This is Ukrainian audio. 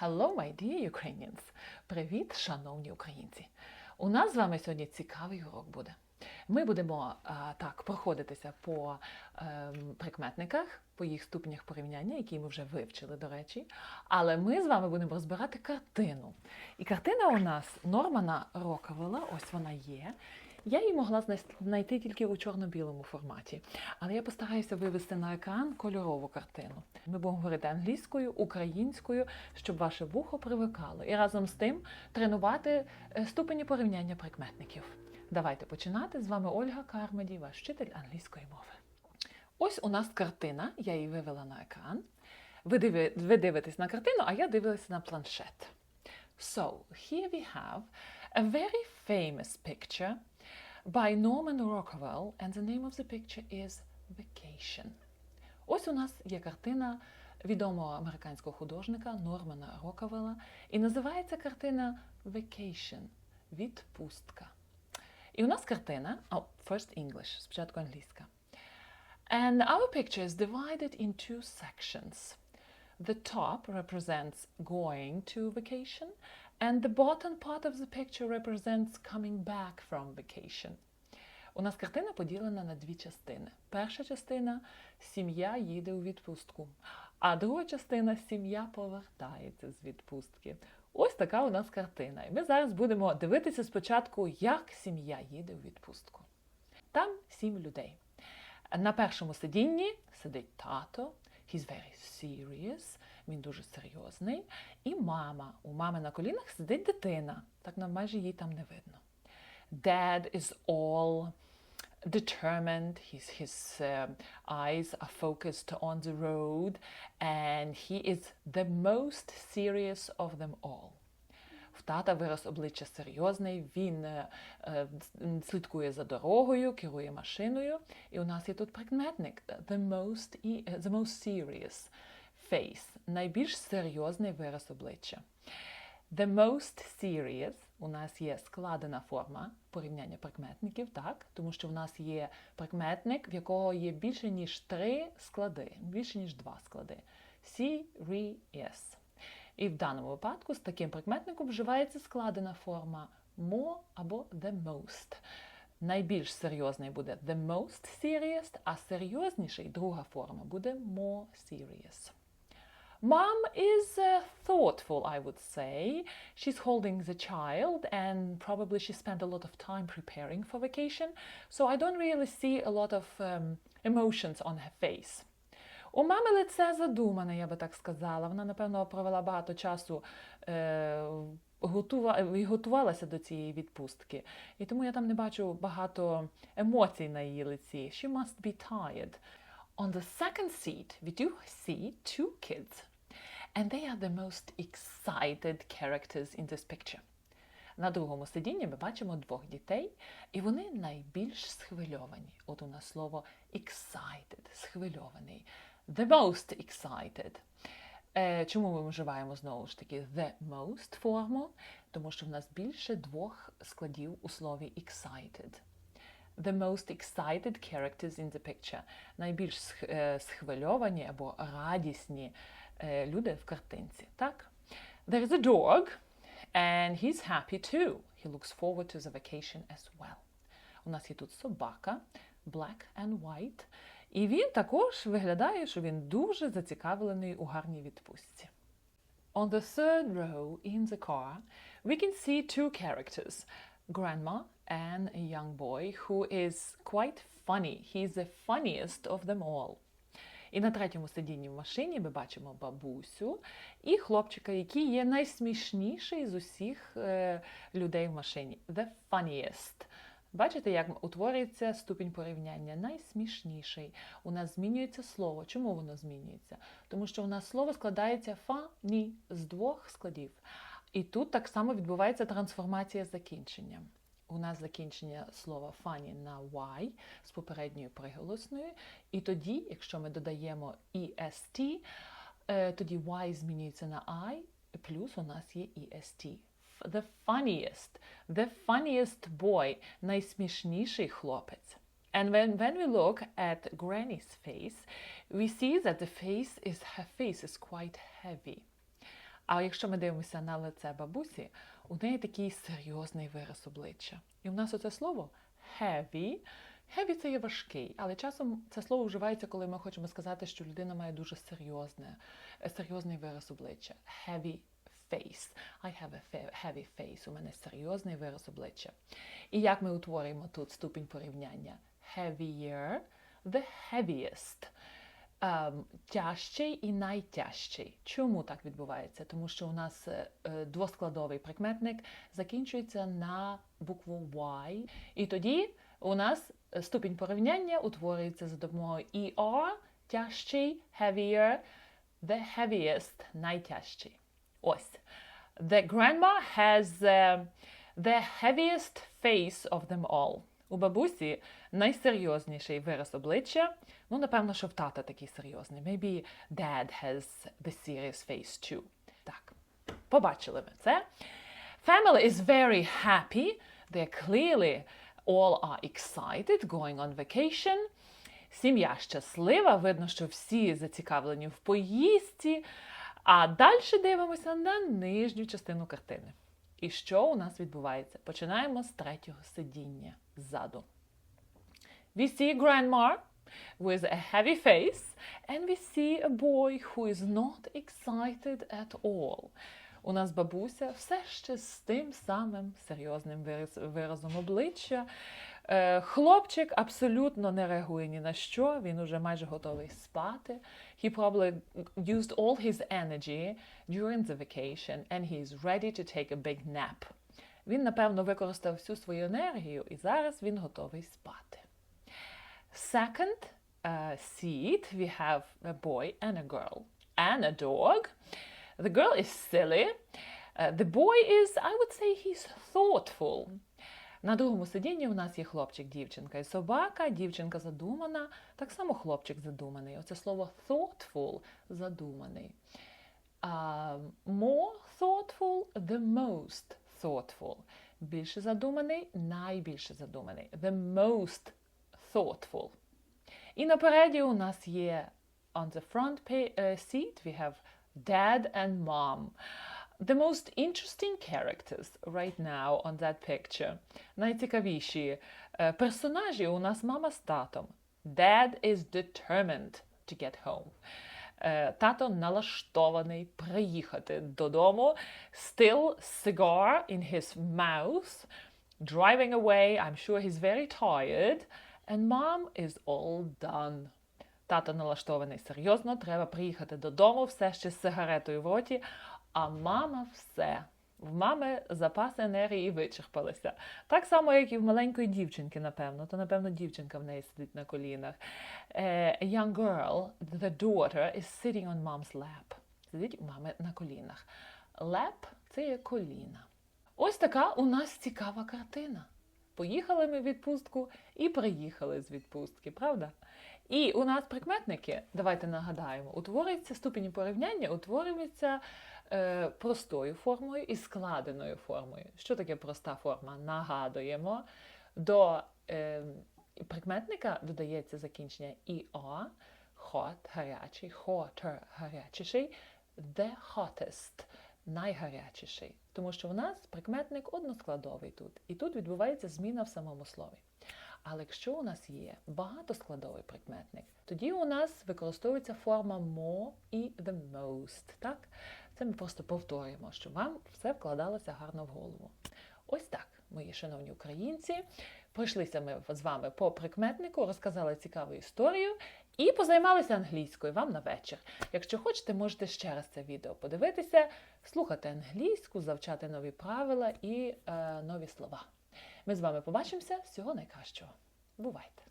Hello, my dear Ukrainians! Привіт, шановні українці! У нас з вами сьогодні цікавий урок буде. Ми будемо а, так проходитися по ем, прикметниках, по їх ступенях порівняння, які ми вже вивчили, до речі. Але ми з вами будемо розбирати картину. І картина у нас Нормана Роковела, ось вона є. Я її могла знайти тільки у чорно-білому форматі, але я постараюся вивести на екран кольорову картину. Ми будемо говорити англійською, українською, щоб ваше вухо привикало, і разом з тим тренувати е, ступені порівняння прикметників. Давайте починати. З вами Ольга Кармеді, ваш вчитель англійської мови. Ось у нас картина, я її вивела на екран. Ви, диви, ви дивитесь на картину, а я дивилася на планшет. So, here we have a very famous picture by Norman Rockwell, and the name of the picture is Vacation. Ось у нас є картина відомого американського художника Нормана Рокавела, і називається картина Vacation відпустка. І у нас картина, oh, first English, спочатку англійська. And our picture is divided in two sections. The top represents going to vacation, and the bottom part of the picture represents coming back from vacation. У нас картина поділена на дві частини. Перша частина сім'я їде у відпустку, а друга частина сім'я повертається з відпустки. Ось така у нас картина. І ми зараз будемо дивитися спочатку, як сім'я їде у відпустку. Там сім людей. На першому сидінні сидить тато, he's very serious, він дуже серйозний. І мама. У мами на колінах сидить дитина, так нам майже її там не видно. Dad is all determined, his, his uh, eyes are focused on the road, and he is the most serious of them all. В тата вираз обличчя серйозний, він е, е, слідкує за дорогою, керує машиною. І у нас є тут прикметник the most, е, the most serious face, найбільш серйозний вираз обличчя. The most serious у нас є складена форма порівняння прикметників, так? Тому що в нас є прикметник, в якого є більше ніж три склади, більше ніж два склади. Serious. І в даному випадку з таким прикметником вживається складена форма more або the most. Найбільш серйозний буде the most serious, а серйозніший друга форма буде more serious. Mom is uh, thoughtful, I would say. She's holding the child, and probably she spent a lot of time preparing for vacation, so I don't really see a lot of um, emotions on her face. У мами лице задумане, я би так сказала. Вона, напевно, провела багато часу е, готува, і готувалася до цієї відпустки. І тому я там не бачу багато емоцій на її лиці. She must be tired. On the second seat, we do see two kids. And they are the most excited characters in this picture. На другому сидінні ми бачимо двох дітей, і вони найбільш схвильовані. От у нас слово excited, схвильований. The most excited. Е, чому ми вживаємо знову ж таки the most форму? Тому що в нас більше двох складів у слові excited. The most excited characters in the picture. Найбільш е, схвильовані або радісні люди в картинці. Так? There is a dog, and he's happy too. He looks forward to the vacation as well. У нас є тут собака, black and white, і він також виглядає, що він дуже зацікавлений у гарній відпустці. On the third row in the car, we can see two characters, Grandma and a young boy who is quite funny. He's the funniest of them all. І на третьому сидінні в машині ми бачимо бабусю і хлопчика, який є найсмішніший з усіх е, людей в машині. The funniest. Бачите, як утворюється ступінь порівняння? Найсмішніший. У нас змінюється слово. Чому воно змінюється? Тому що у нас слово складається фа-ні з двох складів. І тут так само відбувається трансформація закінчення. У нас закінчення слова funny на y з попередньою приголосною. І тоді, якщо ми додаємо est, е, тоді y змінюється на I, плюс у нас є est. The funniest, the funniest boy, найсмішніший хлопець. And when, when we look at Granny's face, we see that the face is her face is quite heavy. А якщо ми дивимося на лице бабусі, у неї такий серйозний вираз обличчя. І в нас оце слово heavy. Heavy – це є важкий, але часом це слово вживається, коли ми хочемо сказати, що людина має дуже серйозне, е, серйозний вираз обличчя. Heavy face. I have a heavy face. У мене серйозний вираз обличчя. І як ми утворюємо тут ступінь порівняння? Heavier, the heaviest. Ем, тяжчий і найтяжчий. Чому так відбувається? Тому що у нас е, е, двоскладовий прикметник закінчується на букву Y. І тоді у нас е, ступінь порівняння утворюється за допомогою ER, тяжчий, heavier, the heaviest, найтяжчий. Ось. The grandma has uh, the heaviest face of them all. У бабусі найсерйозніший вираз обличчя. Ну, напевно, що в тата такий серйозний. Maybe dad has the serious face too. Так, побачили ми це. Family is very happy. They clearly all are excited going on vacation. Сім'я щаслива, видно, що всі зацікавлені в поїздці. А далі дивимося на нижню частину картини. І що у нас відбувається? Починаємо з третього сидіння ззаду. We see grandma with a heavy face, and we see a boy who is not excited at all. У нас бабуся все ще з тим самим серйозним виразом обличчя. Е, Хлопчик абсолютно не реагує ні на що, він уже майже готовий спати. He probably used all his energy during the vacation and he is ready to take a big nap. Він, напевно, використав всю свою енергію і зараз він готовий спати. Second uh, seat, we have a boy and a girl and a dog. The girl is silly. Uh, the boy is, I would say, he's thoughtful. На другому сидінні у нас є хлопчик, дівчинка і собака. Дівчинка задумана, так само хлопчик задуманий. Оце слово thoughtful задуманий. А, more thoughtful, the most thoughtful. Більше задуманий, найбільше задуманий. The most thoughtful. І напереді у нас є on the front pa- uh, seat we have dad and mom. The most interesting characters right now on that picture. Найцікавіші е, персонажі у нас мама з татом. Dad is determined to get home. Е, Тато налаштований приїхати додому. Still cigar in his mouth. Driving away, I'm sure he's very tired. And mom is all done. Тато налаштований серйозно, треба приїхати додому, все ще з сигаретою в роті, а мама все. В мами запаси енергії вичерпалися. Так само, як і в маленької дівчинки, напевно. То, напевно, дівчинка в неї сидить на колінах. Е, A young girl, the daughter, is sitting on mom's lap. Сидить у мами на колінах. Lap – це є коліна. Ось така у нас цікава картина. Поїхали ми в відпустку і приїхали з відпустки, правда? І у нас прикметники, давайте нагадаємо, утворюється ступені порівняння, утворюється е, простою формою і складеною формою. Що таке проста форма? Нагадуємо. До е, прикметника додається закінчення «іо», hot – гарячий, hotter – гарячіший, the hottest – найгарячіший. Тому що в нас прикметник односкладовий тут. І тут відбувається зміна в самому слові. Але якщо у нас є багатоскладовий прикметник, тоді у нас використовується форма more і the most. Так? Це ми просто повторюємо, щоб вам все вкладалося гарно в голову. Ось так, мої шановні українці. Пройшлися ми з вами по прикметнику, розказали цікаву історію і позаймалися англійською вам на вечір. Якщо хочете, можете ще раз це відео подивитися, слухати англійську, завчати нові правила і е, нові слова. Ми з вами побачимося. Всього найкращого. Бувайте!